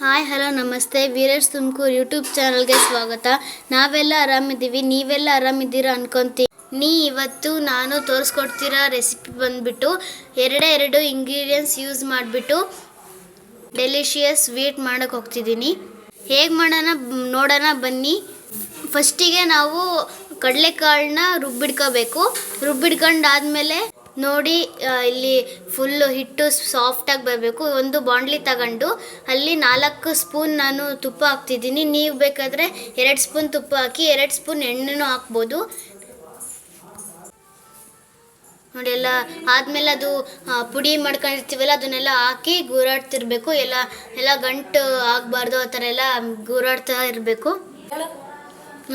Hi, hello, ನಮಸ್ತೆ. Veeresh Tumakuru YouTube ಚಾನಲ್ಗೆ ಸ್ವಾಗತ. ನಾವೆಲ್ಲ ಆರಾಮಿದ್ದೀವಿ. ನೀವೆಲ್ಲ ಆರಾಮಿದ್ದೀರಾ ಅನ್ಕೊಂತೀವಿ ನೀ ಇವತ್ತು ನಾನು ತೋರಿಸ್ಕೊಡ್ತಿರೋ ರೆಸಿಪಿ ಬಂದ್ಬಿಟ್ಟು, ಎರಡೇ ಎರಡು ಇಂಗ್ರೀಡಿಯೆಂಟ್ಸ್ ಯೂಸ್ ಮಾಡಿಬಿಟ್ಟು ಡೆಲಿಷಿಯಸ್ ಸ್ವೀಟ್ ಮಾಡೋಕ್ಕೆ ಹೋಗ್ತಿದ್ದೀನಿ. ಹೇಗೆ ಮಾಡೋಣ? ನೋಡೋಣ, ಬನ್ನಿ. ಫಸ್ಟಿಗೆ ನಾವು ಕಡಲೆಕಾಳನ್ನ ರುಬ್ಬಿಡ್ಕೋಬೇಕು. ರುಬ್ಬಿಡ್ಕೊಂಡಾದ್ಮೇಲೆ ನೋಡಿ ಇಲ್ಲಿ ಫುಲ್ಲು ಹಿಟ್ಟು ಸಾಫ್ಟಾಗಿ ಬರಬೇಕು. ಒಂದು ಬಾಂಡ್ಲಿ ತಗೊಂಡು ಅಲ್ಲಿ ನಾಲ್ಕು ಸ್ಪೂನ್ ನಾನು ತುಪ್ಪ ಹಾಕ್ತಿದ್ದೀನಿ. ನೀವು ಬೇಕಾದರೆ ಎರಡು ಸ್ಪೂನ್ ತುಪ್ಪ ಹಾಕಿ, ಎರಡು ಸ್ಪೂನ್ ಎಣ್ಣೆನೂ ಹಾಕ್ಬೋದು. ನೋಡಿ, ಎಲ್ಲ ಆದಮೇಲೆ ಅದು ಪುಡಿ ಮಾಡ್ಕೊಂಡಿರ್ತೀವಲ್ಲ, ಅದನ್ನೆಲ್ಲ ಹಾಕಿ ಗೂರಾಡ್ತಿರ್ಬೇಕು. ಎಲ್ಲ ಎಲ್ಲ ಗಂಟು ಆಗಬಾರ್ದು, ಆ ಥರ ಎಲ್ಲ ಗೂರಾಡ್ತಾ ಇರಬೇಕು.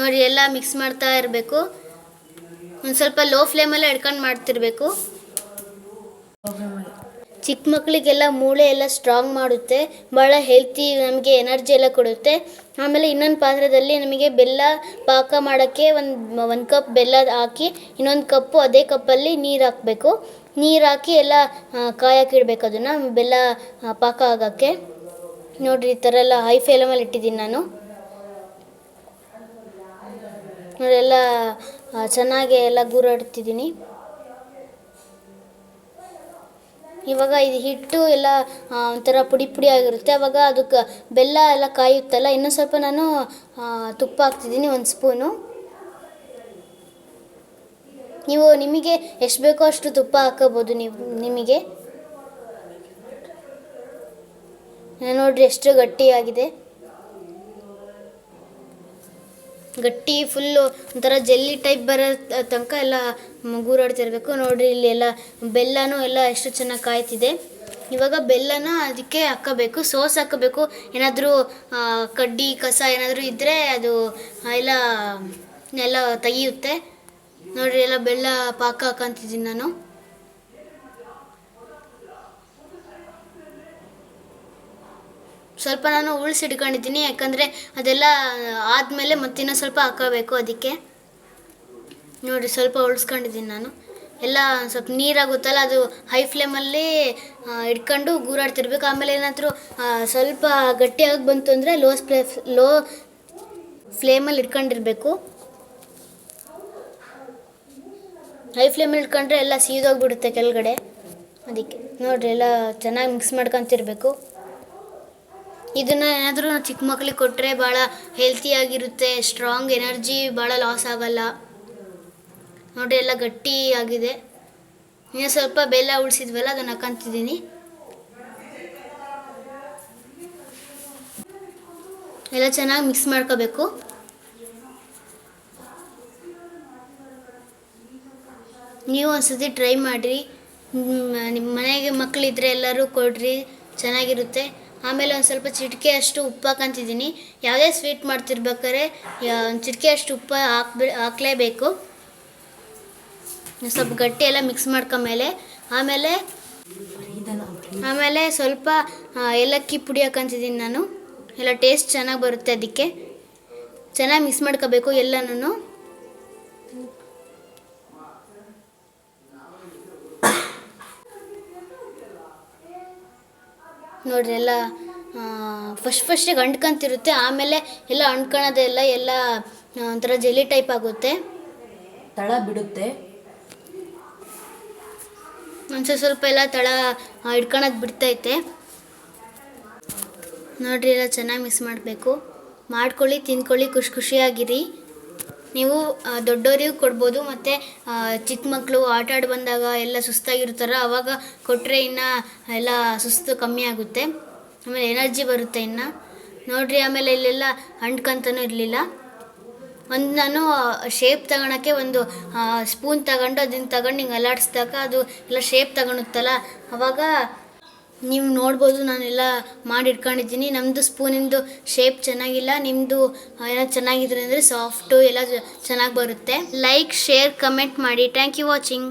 ನೋಡಿ, ಎಲ್ಲ ಮಿಕ್ಸ್ ಮಾಡ್ತಾ ಇರಬೇಕು. ಒಂದು ಸ್ವಲ್ಪ ಲೋ ಫ್ಲೇಮಲ್ಲೇ ಹಿಡ್ಕೊಂಡು ಮಾಡ್ತಿರ್ಬೇಕು. ಚಿಕ್ಕ ಮಕ್ಕಳಿಗೆಲ್ಲ ಮೂಳೆ ಎಲ್ಲ ಸ್ಟ್ರಾಂಗ್ ಮಾಡುತ್ತೆ ಭಾಳ ಹೆಲ್ತಿ ನಮಗೆ ಎನರ್ಜಿ ಎಲ್ಲ ಕೊಡುತ್ತೆ. ಆಮೇಲೆ ಇನ್ನೊಂದು ಪಾತ್ರದಲ್ಲಿ ನಮಗೆ ಬೆಲ್ಲ ಪಾಕ ಮಾಡೋಕ್ಕೆ ಒಂದು ಒಂದು ಕಪ್ ಬೆಲ್ಲ ಹಾಕಿ ಇನ್ನೊಂದು ಕಪ್ಪು ಅದೇ ಕಪ್ಪಲ್ಲಿ ನೀರು ಹಾಕಬೇಕು. ನೀರು ಹಾಕಿ ಎಲ್ಲ ಕಾಯಕ್ಕಿಡ್ಬೇಕು ಅದನ್ನು ಬೆಲ್ಲ ಪಾಕ ಆಗೋಕ್ಕೆ. ನೋಡಿರಿ ಈ ಥರ ಎಲ್ಲ ಹೈ ಫ್ಲೇಮಲ್ಲಿ ಇಟ್ಟಿದ್ದೀನಿ ನಾನು. ನೋಡಿ ಎಲ್ಲ ಆ, ಚೆನ್ನಾಗಿ ಎಲ್ಲ ಗೂರಾಡ್ತಿದ್ದೀನಿ. ಇವಾಗ ಇದು ಹಿಟ್ಟು ಎಲ್ಲ ಒಂಥರ ಪುಡಿ ಪುಡಿ ಆಗಿರುತ್ತೆ. ಅವಾಗ ಅದಕ್ಕೆ ಬೆಲ್ಲ ಎಲ್ಲ ಕಾಯುತ್ತಲ್ಲ, ಇನ್ನೂ ಸ್ವಲ್ಪ ನಾನು ತುಪ್ಪ ಹಾಕ್ತಿದ್ದೀನಿ, ಒಂದು ಸ್ಪೂನು. ನೀವು ನಿಮಗೆ ಎಷ್ಟು ಬೇಕೋ ಅಷ್ಟು ತುಪ್ಪ ಹಾಕೋಬೋದು ನೀವು, ನಿಮಗೆ. ನೋಡ್ರಿ, ಎಷ್ಟು ಗಟ್ಟಿಯಾಗಿದೆ. ಗಟ್ಟಿ ಫುಲ್ಲು ಒಂಥರ ಜೆಲ್ಲಿ ಟೈಪ್ ಬರೋ ತನಕ ಎಲ್ಲ ಗೂರಾಡ್ತಿರ್ಬೇಕು ನೋಡಿರಿ, ಇಲ್ಲಿ ಎಲ್ಲ ಬೆಲ್ಲನೂ ಎಲ್ಲ ಎಷ್ಟು ಚೆನ್ನಾಗಿ ಕಾಯ್ತಿದೆ. ಇವಾಗ ಬೆಲ್ಲನ ಅದಕ್ಕೆ ಹಾಕಬೇಕು ಸೋಸ್ ಹಾಕಬೇಕು. ಏನಾದರೂ ಕಡ್ಡಿ, ಕಸ ಏನಾದರೂ ಇದ್ದರೆ ಅದು ಎಲ್ಲ ಎಲ್ಲ ತೆಗಿಯುತ್ತೆ. ನೋಡಿರಿ, ಎಲ್ಲ ಬೆಲ್ಲ ಪಾಕ ಹಾಕಂತಿದ್ದೀನಿ ನಾನು. ಸ್ವಲ್ಪ ನಾನು ಉಳಿಸಿಡ್ಕೊಂಡಿದ್ದೀನಿ ಯಾಕಂದರೆ ಅದೆಲ್ಲ ಆದಮೇಲೆ ಮತ್ತಿನ್ನೂ ಸ್ವಲ್ಪ ಹಾಕೋಬೇಕು ಅದಕ್ಕೆ. ನೋಡಿ, ಸ್ವಲ್ಪ ಉಳಿಸ್ಕೊಂಡಿದ್ದೀನಿ ನಾನು. ಎಲ್ಲ ಸ್ವಲ್ಪ ನೀರಾಗುತ್ತಲ್ಲ, ಅದು ಹೈ ಫ್ಲೇಮಲ್ಲಿ ಇಟ್ಕೊಂಡು ಗೂರಾಡ್ತಿರ್ಬೇಕು. ಆಮೇಲೆ ಏನಾದರೂ ಸ್ವಲ್ಪ ಗಟ್ಟಿಯಾಗಿ ಬಂತು ಅಂದರೆ ಲೋ ಸ್ಪ್ಲೇ ಲೋ ಫ್ಲೇಮಲ್ಲಿ ಇಟ್ಕೊಂಡಿರ್ಬೇಕು. ಹೈ ಫ್ಲೇಮಲ್ಲಿ ಇಟ್ಕೊಂಡ್ರೆ ಎಲ್ಲ ಸೀದೋಗ್ಬಿಡುತ್ತೆ ಕೆಳಗಡೆ. ಅದಕ್ಕೆ ನೋಡಿರಿ, ಎಲ್ಲ ಚೆನ್ನಾಗಿ ಮಿಕ್ಸ್ ಮಾಡ್ಕೊತಿರ್ಬೇಕು. ಇದನ್ನು ಏನಾದರೂ ಚಿಕ್ಕ ಮಕ್ಳಿಗೆ ಕೊಟ್ಟರೆ ಭಾಳ ಹೆಲ್ತಿಯಾಗಿರುತ್ತೆ ಸ್ಟ್ರಾಂಗ್ ಎನರ್ಜಿ ಭಾಳ ಲಾಸ್ ಆಗಲ್ಲ. ನೋಡಿ ಎಲ್ಲ ಗಟ್ಟಿ ಆಗಿದೆ. ಇನ್ನು ಸ್ವಲ್ಪ ಬೆಲ್ಲ ಉಳಿಸಿದ್ವಲ್ಲ, ಅದನ್ನು ಹಾಕಂತಿದ್ದೀನಿ. ಎಲ್ಲ ಚೆನ್ನಾಗಿ ಮಿಕ್ಸ್ ಮಾಡ್ಕೋಬೇಕು. ನೀವು ಒಂದ್ಸತಿ ಟ್ರೈ ಮಾಡಿರಿ. ನಿಮ್ಮ ಮನೆಗೆ ಮಕ್ಕಳಿದ್ರೆ ಎಲ್ಲರೂ ಕೊಡ್ರಿ, ಚೆನ್ನಾಗಿರುತ್ತೆ. ಆಮೇಲೆ ಒಂದು ಸ್ವಲ್ಪ ಚಿಟಿಕೆ ಅಷ್ಟು ಉಪ್ಪು ಹಾಕಂತಿದ್ದೀನಿ ಯಾವುದೇ ಸ್ವೀಟ್ ಮಾಡ್ತಿರ್ಬೇಕಾದ್ರೆ ಒಂದು ಚಿಟಿಕೆ ಅಷ್ಟು ಉಪ್ಪು ಹಾಕ್ಬಿ, ಹಾಕಲೇಬೇಕು. ಸ್ವಲ್ಪ ಗಟ್ಟಿ ಎಲ್ಲ ಮಿಕ್ಸ್ ಮಾಡ್ಕೊಂಬೇಲೆ ಆಮೇಲೆ ಆಮೇಲೆ ಸ್ವಲ್ಪ ಏಲಕ್ಕಿ ಪುಡಿ ಹಾಕಂತಿದ್ದೀನಿ ನಾನು. ಎಲ್ಲ ಟೇಸ್ಟ್ ಚೆನ್ನಾಗಿ ಬರುತ್ತೆ ಅದಕ್ಕೆ. ಚೆನ್ನಾಗಿ ಮಿಕ್ಸ್ ಮಾಡ್ಕೋಬೇಕು ಎಲ್ಲನೂ ನೋಡ್ರಿ ಎಲ್ಲ ಫಸ್ಟ್ ಫಸ್ಟಿಗೆ ಅಂಟ್ಕೊಂತಿರುತ್ತೆ ಆಮೇಲೆ ಎಲ್ಲ ಅಂಟ್ಕೊಳೋದೆಲ್ಲ ಎಲ್ಲ ಒಂಥರ ಜೆಲ್ಲಿ ಟೈಪ್ ಆಗುತ್ತೆ. ತಳ ಬಿಡುತ್ತೆ. ಒಂದು ಸ್ವಲ್ಪ ಎಲ್ಲ ತಳ ಹಿಡ್ಕೊಳೋದು ಬಿಡ್ತೈತೆ. ನೋಡ್ರಿ ಎಲ್ಲ ಚೆನ್ನಾಗಿ ಮಿಕ್ಸ್ ಮಾಡಬೇಕು. ಮಾಡ್ಕೊಳ್ಳಿ ತಿನ್ಕೊಳ್ಳಿ ಖುಷಿ ಖುಷಿಯಾಗಿರಿ. ನೀವು ದೊಡ್ಡವರಿಗೂ ಕೊಡ್ಬೋದು, ಮತ್ತು ಚಿಕ್ಕ ಮಕ್ಕಳು ಆಟ ಆಡಿ ಬಂದಾಗ ಎಲ್ಲ ಸುಸ್ತಾಗಿರ್ತಾರ, ಅವಾಗ ಕೊಟ್ಟರೆ ಇನ್ನು ಎಲ್ಲ ಸುಸ್ತು ಕಮ್ಮಿ ಆಗುತ್ತೆ. ಆಮೇಲೆ ಎನರ್ಜಿ ಬರುತ್ತೆ ಇನ್ನು. ನೋಡ್ರಿ, ಆಮೇಲೆ ಇಲ್ಲೆಲ್ಲ ಅಂಟ್ಕೊಂತನೂ ಇರಲಿಲ್ಲ. ಒಂದು ನಾನು ಶೇಪ್ ತಗೊಳಕ್ಕೆ ಒಂದು ಸ್ಪೂನ್ ತಗೊಂಡು ಅದನ್ನು ತಗೊಂಡು ಹಿಂಗೆ ಅಲ್ಲಾಡಿಸ್ದಾಗ ಅದು ಎಲ್ಲ ಶೇಪ್ ತಗೊಳುತ್ತಲ್ಲ, ಅವಾಗ ನೀವು ನೋಡ್ಬೋದು, ನಾನೆಲ್ಲ ಮಾಡಿ ಇಟ್ಕೊಂಡಿದ್ದೀನಿ ನಮ್ಮದು ಸ್ಪೂನಿಂದು ಶೇಪ್ ಚೆನ್ನಾಗಿಲ್ಲ. ನಿಮ್ಮದು ಏನೋ ಚೆನ್ನಾಗಿದ್ರೆ ಅಂದರೆ ಸಾಫ್ಟು ಎಲ್ಲ ಚೆನ್ನಾಗಿ ಬರುತ್ತೆ. ಲೈಕ್ ಶೇರ್ ಕಮೆಂಟ್ ಮಾಡಿ. Thank you watching